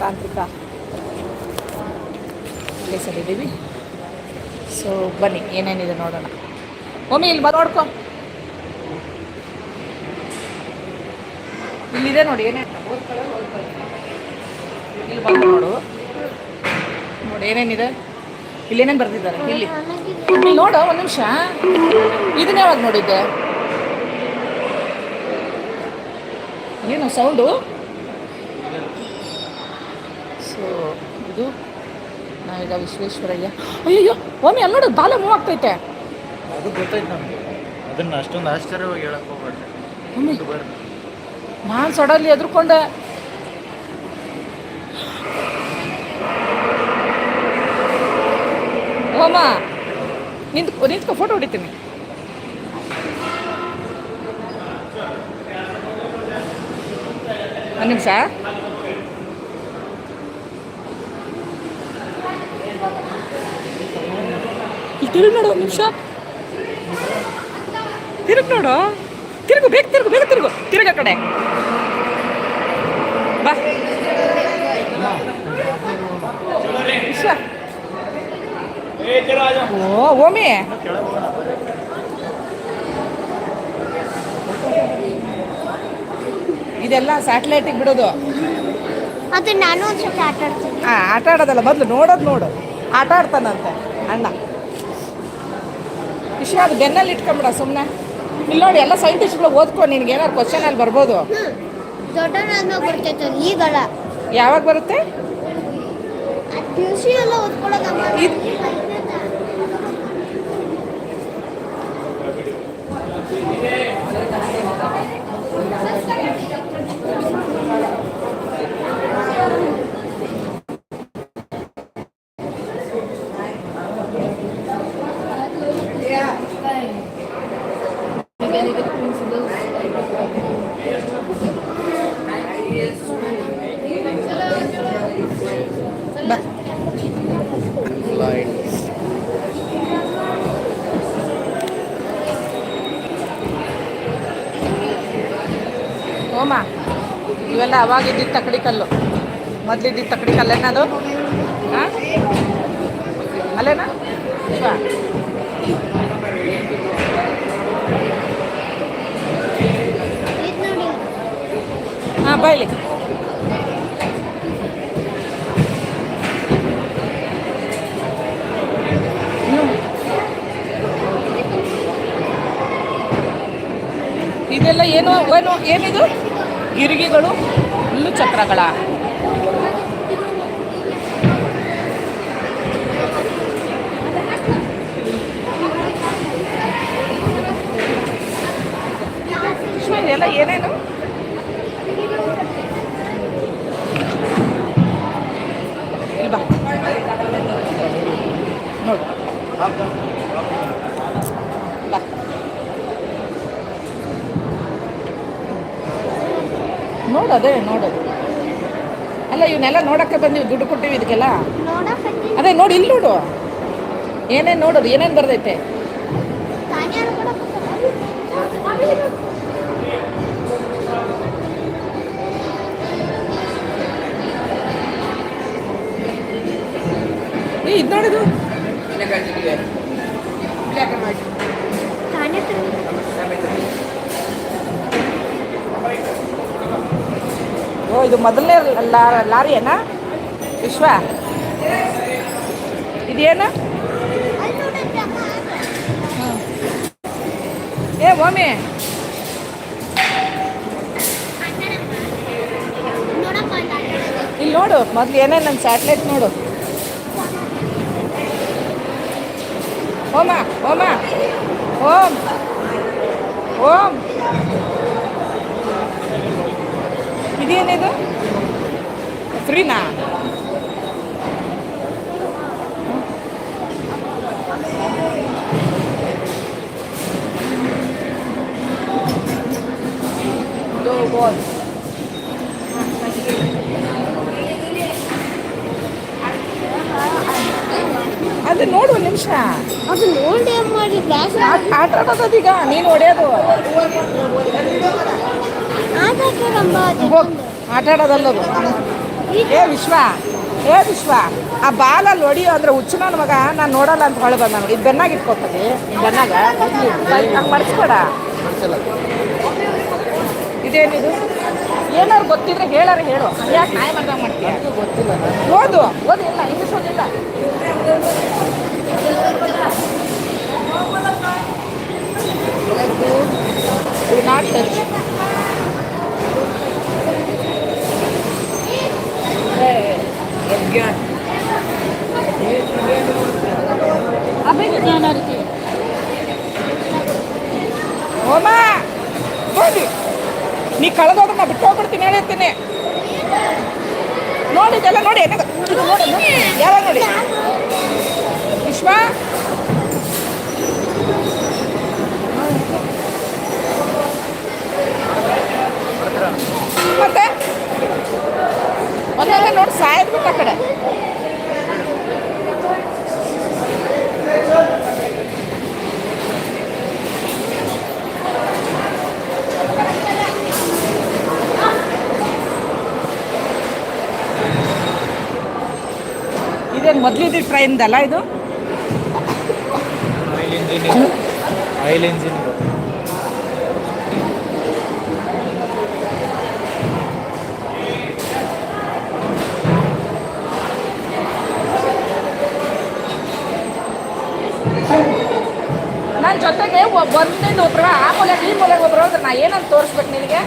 ತಾಂತ್ರಿಕ ಪ್ಲೇಸಲ್ಲಿದ್ದೀವಿ. ಸೊ ಬನ್ನಿ, ಏನೇನಿದೆ ನೋಡೋಣ. ಒಮ್ಮೆ ಇಲ್ಲಿ ಬಾ ನೋಡ್ಕೊ. ಇಲ್ಲಿದೆ ನೋಡಿ ಏನೇನು ಇಲ್ಲಿ ಬಂದು ನೋಡು. ನೋಡಿ, ಏನೇನಿದೆ? ಇಲ್ಲೇನೇನು ಬರ್ತಿದ್ದಾರೆ ಇಲ್ಲಿ. ಇಲ್ಲಿ ನೋಡು, ಒಂದು ನಿಮಿಷ. ಇದನ್ನ ಯಾವಾಗ ನೋಡಿದ್ದೆ? ಏನು ಸೌಂಡು ಸೊ ಇದು ನಾವೀಗ ವಿಶ್ವೇಶ್ವರಯ್ಯ. ಅಯ್ಯೋ ಒಮ್ಮೆ ಅಲ್ಲಿ ನೋಡು ಬಾಲ ಮೂವ್ ಆಗ್ತೈತೆ ಅದು ಗೊತ್ತೈತೆ ನಮ್ಗೆ. ಅದನ್ನ ಅಷ್ಟೊಂದು ಆಶ್ಚರ್ಯವಾಗಿ ಹೇಳಕ್ ಹೋಗ್ಬೇಡ್ರಿ. ನಾನು ಸಡಲ್ಲಿ ಎದ್ರುಕೊಂಡೆ. ಓಮ ನಿಂತ್ಕೊ ನಿಂತ್ಕೊ ಫೋಟೋ ಹೊಡಿತೀನಿ. ಒಂದು ನಿಮಿಷ. ತಿರುಗಿ ನೋಡು ಒಂದು ನಿಮಿಷ. ತಿರುಗಿ ನೋಡು. ತಿರುಗು ಬೇಗ ತಿರುಗು ಬೇಗ ತಿರುಗು. ತಿರುಗ ಕಡೆ. ಬಾ. ಓ ಓಮಿ. ಇದೆಲ್ಲ ಸ್ಯಾಟಲೈಟಿಗೆ ಬಿಡೋದು. ಅದು ನಾನು ಆಟ ಆಡೋದಲ್ಲ ಮೊದಲು ನೋಡೋದು ನೋಡು. ಆಟ ಆಡ್ತಾನಂತೆ ಅಣ್ಣ. ವಿಷಯ ಅದು ಬೆನ್ನಲ್ಲಿ ಇಟ್ಕೊಂಬಿಡ ಸುಮ್ಮನೆ ಇಲ್ಲಿ ನೋಡಿ ಎಲ್ಲ ಸೈಂಟಿಸ್ಟ್ಗಳು ಓದ್ಕೊ ನಿನ್ಗೆ ಏನಾದ್ರು ಕ್ವಶನ್ ಅಲ್ಲಿ ಬರ್ಬೋದು. ಯಾವಾಗ ಬರುತ್ತೆ? ಓಮ ಇವೆಲ್ಲ ಅವಾಗ ಇದ್ದಿದ್ದು ತಕ್ಕಡಿ ಕಲ್ಲು. ಮೊದಲಿದ್ದಿದ್ದು ತಕ್ಕಡಿ ಕಲ್ಲೇನದು ಹಾಂ ಅಲ್ಲೇನಾ? ಹಾಂ ಬಾಯ್ಲಿ ಇದೆಲ್ಲ ಏನು ಏನು, ಏನಿದು? ಗಿರಿಗಿಗಳು ಹುಲ್ಲು ಚಕ್ರಗಳ. ಇದೆಲ್ಲ ಏನೇನು? ಇಲ್ಲ ನೋಡು. ಅದೇ ನೋಡೋದು. ಅಲ್ಲ ಇವನ್ನೆಲ್ಲ ನೋಡಕ್ಕೆ ಬಂದಿವಿ ದುಡ್ಡು ಕೊಟ್ಟಿವಿ ಇದಕ್ಕೆಲ್ಲ? ಅದೇ ನೋಡಿ ಇಲ್ಲಿ ನೋಡು. ಏನೇನು ನೋಡೋದು ಏನೇನು ಬರ್ದೈತೆ? ಇದು ಮೊದಲನೇ ಲಾರಿ ಏನಾ ವಿಶ್ವ? ಇದೇನ? ಏ, ಓಮಿ. ಇಲ್ಲಿ ನೋಡು, ಮೊದ್ಲು ಏನೇ ನನ್ನ ಸ್ಯಾಟ್ಲೈಟ್ ನೋಡು. ಓಮ ಓಮ. ಓಂ ಓಂ ಇದೇನಿದು? ಫ್ರೀನಾ ಬಾಲ್ ಅದು ನೋಡು ಒಂದು ನಿಮಿಷ. ಅದು ನೋಡಿ ಮಾಡಿ ಆಟ ಆಡೋದೀಗ ನೀನು ಹೊಡೆಯೋದು. ಹೋಗ್ ಆಟ ಆಡೋದಲ್ಲದು ಏ ವಿಶ್ವ ಏ ವಿಶ್ವ ಆ ಬಾಲಲ್ಲಿ ಹೊಡಿಯೋ ಅಂದ್ರೆ ಹುಚ್ಚು ನನ್ನ ಮಗ ನಾನು ನೋಡಲ್ಲ ಅಂತ ಹೊಳೆ ಬಂದ ನೋಡಿ ಇದು ಬೆನ್ನಾಗ ಇಟ್ಕೊತದೆ ಬೆನ್ನಾಗ? ಮರ್ಸ್ಬೇಡ. ಇದೇನಿದು? ಏನಾರು ಗೊತ್ತಿದ್ರೆ ಹೇಳಾರ ಹೇಳು. ಯಾಕೆ ನಾಯಿ ಮಾಡ್ದಂಗೆ ಮಾಡ್ತೀಯ ಗೊತ್ತಿಲ್ಲ ಓದು ಓದು ಇಲ್ಲ ಇಂಗ್ಲೀಷ್ ಓದಿಲ್ಲ Do not touch. ಓಮ ನೋಡಿ. ನೀ ಕಳೆದೋದ್ರೆ ನಾ ಬಿಟ್ಟು ಹೋಗ್ಬಿಡ್ತೀನಿ ಹೇಳಿರ್ತೀನಿ ನೋಡಿ, ಇದೆಲ್ಲ ನೋಡಿ ನೋಡಿ ಯಾರ ನೋಡಿ? ವಿಶ್ವ? ಮತ್ತೆ? ಒಂದೆಲ್ಲ ನೋಡಿ, ಸಾಯದ್ ಆ ಕಡೆ? ಇದೇನು ಮೊದಲಿದ್ದು ಟ್ರೈನ್ದಲ್ಲ ಇದು? ಆಯಿಲ್ ಇಂಜಿನ್ ಆಯಿಲ್ ಇಂಜಿನ್ ನನ್ನ ಜೊತೆಗೆ ಒಂದಿಂದ ಒಬ್ರು ಆ ಮೂಲೆಗೆ ಈ ಮೂಲೆಗೆ ಒಬ್ರು ಹೋದ್ರೆ ನಾ ಏನಂತ ತೋರಿಸ್ಬೇಕು ನಿನಗೆ?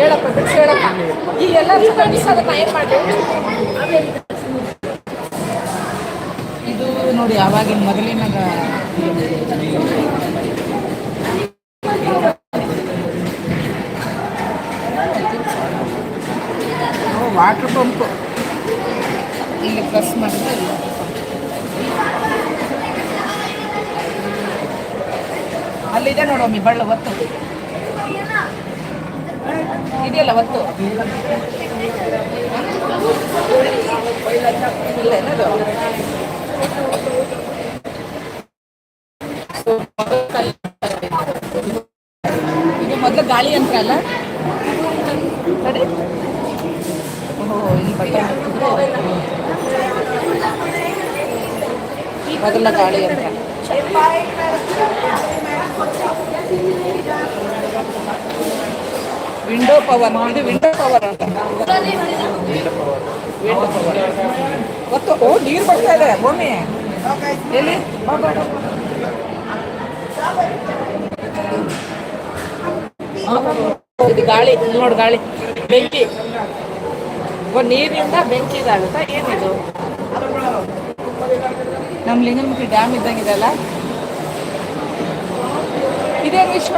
ಹೇಳಪ್ಪ ಬಿಟ್ಟು ಹೇಳಪ್ಪ. ಈ ಎಲ್ಲ ಮಿಸ್ ಆಗುತ್ತೆ ನಾ ಏನು ಇದು ನೋಡಿ ಆವಾಗಿನ ಮೊದಲಿನಾಗ ವಾಟರ್ ಪಂಪ್ ಇಲ್ಲಿ ಪ್ರೆಸ್ ಮಾಡಿದ್ರೆ ಅಲ್ಲಿದೆ ನೋಡಮ್ಮಿ ಬಳ್ಳ ಒತ್ತು. ಇದೆಯಲ್ಲ ಒತ್ತು? ಇಲ್ಲ ಏನದು ಇದು ಮೊದಲು ಗಾಳಿ ಯಂತ್ರ ಅಲ್ಲ? ನೋಡಿ ಓಹೋ, ಇಲ್ಲಿ ಬಟನ್ ಹಾಕಿದ್ರೆ ಮೊದಲ ಗಾಳಿ ಯಂತ್ರ. ವಿಂಡೋ ಪವರ್, ಇದು ವಿಂಡೋ ಪವರ್ ಅಂತ. ಒತ್ತು ಓ, ನೀರು ಬರ್ತಾ ಇದೆ, ಭೂಮಿ. ಎಲ್ಲಿ. ಇದು ಗಾಳಿ, ನೋಡು ಗಾಳಿ. ಬೆಂಕಿ. ಓ ನೀರಿನಿಂದ ಬೆಂಕಿ ಇದಾಗುತ್ತಾ? ಏನಿದು? ನಮ್ಮ ಲಿಂಗನಮುಖಿ ಡ್ಯಾಮ್ ಇದ್ದಂಗಿದೆಲ್ಲ ಇದೇನು ವಿಶ್ವ?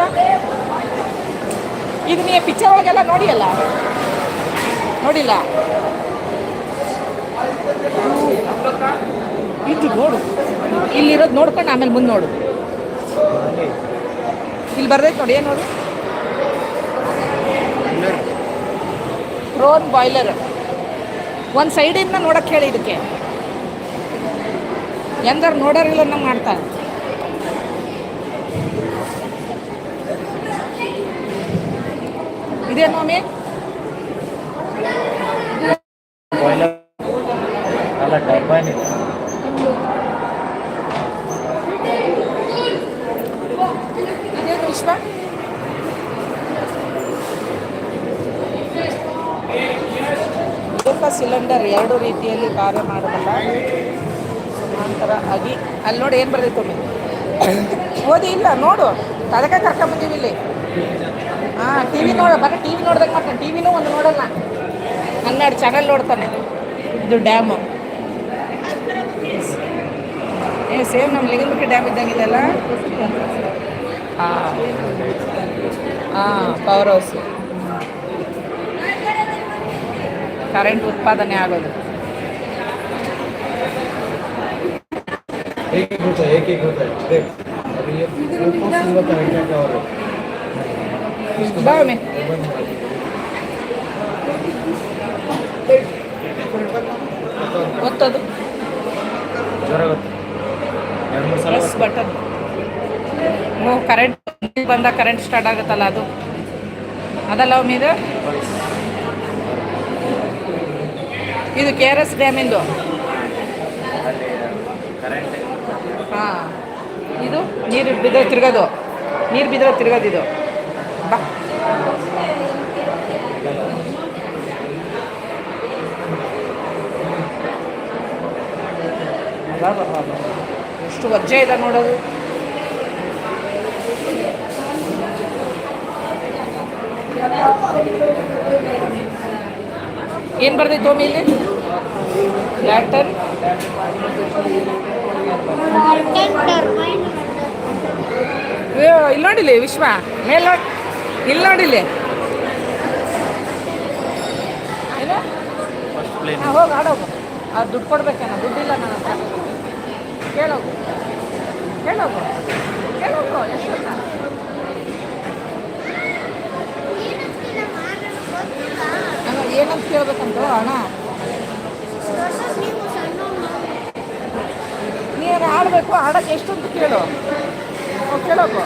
ಇದು ನೀವು ಪಿಕ್ಚರ್ ಒಳಗೆಲ್ಲ ನೋಡಿಯಲ್ಲ? ನೋಡಿಲ್ಲ? ಇದು ನೋಡು. ಇಲ್ಲಿರೋದು ನೋಡ್ಕೊಂಡು ಆಮೇಲೆ ಮುಂದೆ ನೋಡು. ಇಲ್ಲಿ ಬರ್ದೈತೆ ನೋಡಿ ಏನು ನೋಡು? ರೋನ್ ಬಾಯ್ಲರ್ ಒಂದು ಸೈಡಿಂದ ನೋಡಕ್ಕೆ ಹೇಳಿ ಇದಕ್ಕೆ. ಎಂದ್ರೆ ನೋಡೋರಿಲ್ಲ ನಮ್ಮ ಮಾಡ್ತಾರೆ. ಇದೇನು ಮಮ್ಮಿ ಇದೇನು ವಿಶ್ವ ಏಕ ಸಿಲಿಂಡರ್ ಎರಡು ರೀತಿಯಲ್ಲಿ ಕಾರ್ಯ ಮಾಡಬಲ್ಲ ನಂತರ ಆಗಿ. ಅಲ್ಲಿ ನೋಡಿ ಏನು ಬರ್ತೈತೆ ಓದಿ ಇಲ್ಲ, ನೋಡು. ಅದಕ್ಕೆ ಕರ್ಕೊಂಬಂದೀವಿ ಇಲ್ಲಿ. ಹಾಂ ಟಿ ವಿ ನೋಡ ಬರೀ ಟಿ ವಿ ನೋಡ್ದಂಗೆ ಮಾಡ್ತಾನೆ. ಒಂದು ನೋಡಲ್ಲ. ಹನ್ನೆರಡು ಚಾನಲ್ ನೋಡ್ತಾನೆ. ಇದು ಡ್ಯಾಮ್ ಏ ಸೇಮ್ ನಮ್ಮ ಲಿಂಗನಮುಖಿ ಡ್ಯಾಮ್ ಇದ್ದಂಗಿದೆಲ್ಲ ಹಾಂ. ಹಾಂ ಪವರ್ ಹೌಸ್ ಕರೆಂಟ್ ಉತ್ಪಾದನೆ ಆಗೋದು. ಏಕೀಕೃತ ಏಕೀಕೃತ. ಒಮ್ಮೆ ಗೊತ್ತದು ಜ್ವರ ಪ್ಲಸ್ ಬಟನ್ ಕರೆಂಟ್ ಬಂದಾಗ ಕರೆಂಟ್ ಸ್ಟಾರ್ಟ್ ಆಗುತ್ತಲ್ಲ ಅದು. ಅದಲ್ಲ ಒಮ್ಮೆ ಇದು? ಕೆ ಆರ್ ಎಸ್ ಡ್ಯಾಮಿಂದು ಹಾಂ. ಇದು ನೀರು ಬಿದ್ದರೆ ತಿರ್ಗೋದು. ನೀರು ಬಿದ್ದರೆ ತಿರ್ಗೋದು ಇದು ಬಾ ಅಲ್ಲ ಬಾಬಾ ಬಾಬಾ. ಎಷ್ಟು ವಜ್ಜೆ ಇದೆ ನೋಡೋದು ಏನು ಬರ್ದಿತ್ತು ಒಮ್ಮೆ ಇಲ್ಲಿ? ಲ್ಯಾಟನ್? ಇಲ್ಲಿ ನೋಡಿಲಿ ವಿಶ್ವ ಮೇಲ್ ನೋಡಿ ಇಲ್ಲಿ ನೋಡಿಲಿ. ಹೋಗಿ ಆಡೋಗು. ಅದು ದುಡ್ಡು ಕೊಡ್ಬೇಕೇನ ದುಡ್ಡಿಲ್ಲ ಹತ್ರ ಕೇಳೋಗು. ಕೇಳೋಗು. ಕೇಳೋಗು ಎಷ್ಟು ಏನಂತ ಕೇಳ್ಬೇಕಂತ ಅಣ್ಣ. ನೀನು ಆಡಬೇಕು ಆಡೋಕ್ಕೆ ಎಷ್ಟು ಅಂತ ಕೇಳು ಕೇಳೋಗು.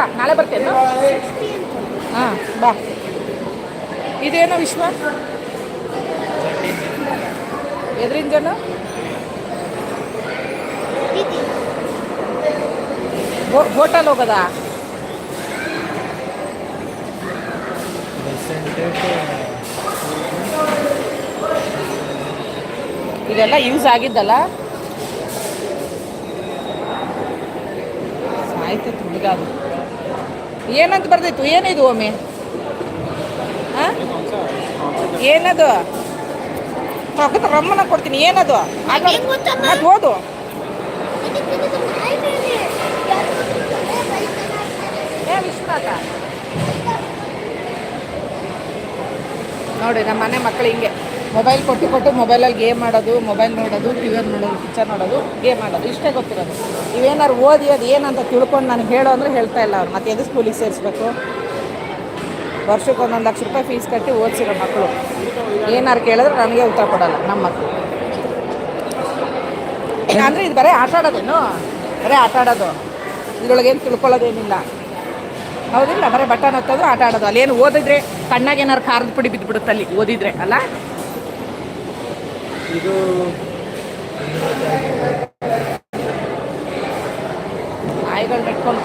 ಬಾ ನಾಳೆ ಬರ್ತೇನೆ. ಹಾಂ, ಬಾ. ಇದೇನು ವಿಶ್ವ? ಎದ್ರಿಂದ ಜನ? ಹೋಟಲ್ ಹೋಗೋದಾ? ಇದೆಲ್ಲ ಯೂಸ್ ಆಗಿದ್ದಲ್ಲ? ಆಯ್ತು ಹುಡುಗ ಏನಂತ ಬರ್ದಿತ್ತು? ಏನಿದು ಒಮ್ಮೆ? ಏನದು? ಪಕ್ಕದ ರಮ್ಮನ ಕೊಡ್ತೀನಿ. ಏನದು? ಅದು ಓದು. ನೋಡಿ ನಮ್ಮ ಮನೆ ಮಕ್ಕಳು ಹಿಂಗೆ. ಮೊಬೈಲ್ ಕೊಟ್ಟು ಕೊಟ್ಟು ಮೊಬೈಲಲ್ಲಿ ಗೇಮ್ ಆಡೋದು ಮೊಬೈಲ್ ನೋಡೋದು, ಟಿ ವಿಯಲ್ಲಿ ನೋಡೋದು ಪಿಕ್ಚರ್ ನೋಡೋದು, ಗೇಮ್ ಆಡೋದು ಇಷ್ಟೇ ಗೊತ್ತಿರೋದು. ಇವೇನಾರು ಓದಿ ಅದು ಏನಂತ ತಿಳ್ಕೊಂಡು ನಾನು ಹೇಳೋ ಅಂದರೆ ಹೇಳ್ತಾ ಇಲ್ಲ ಅವ್ರು. ಮತ್ತೆ ಎದು ಸ್ಕೂಲಿಗೆ ಸೇರಿಸ್ಬೇಕು? ವರ್ಷಕ್ಕೆ ಒಂದೊಂದು ಲಕ್ಷ ರೂಪಾಯಿ ಫೀಸ್ ಕಟ್ಟಿ ಓದಿಸಿರೋ ಮಕ್ಕಳು ಏನಾದ್ರು ಕೇಳಿದ್ರೆ ನನಗೆ ಉತ್ತರ ಕೊಡೋಲ್ಲ, ನಮ್ಮ ಮಕ್ಕಳು ಅಂದರೆ ಇದು ಬರೀ ಆಟ ಆಡೋದೇನು? ಬರೀ ಆಟ ಆಡೋದು. ಇದ್ರೊಳಗೇನು ತಿಳ್ಕೊಳ್ಳೋದೇನಿಲ್ಲ. ಹೌದಿಲ್ಲ, ಬರೀ ಬಟನ್ ಹತ್ತೋದು, ಆಟ ಆಡೋದು. ಅಲ್ಲೇನು ಓದಿದ್ರೆ ಕಣ್ಣಾಗೇನಾರು ಖಾರದ ಪುಡಿ ಬಿದ್ದುಬಿಡುತ್ತೆ ಅಲ್ಲಿ, ಓದಿದ್ರೆ, ಅಲ್ಲ? ಇದು ಆಯ್ಗಳು ಇಟ್ಕೊಂಡು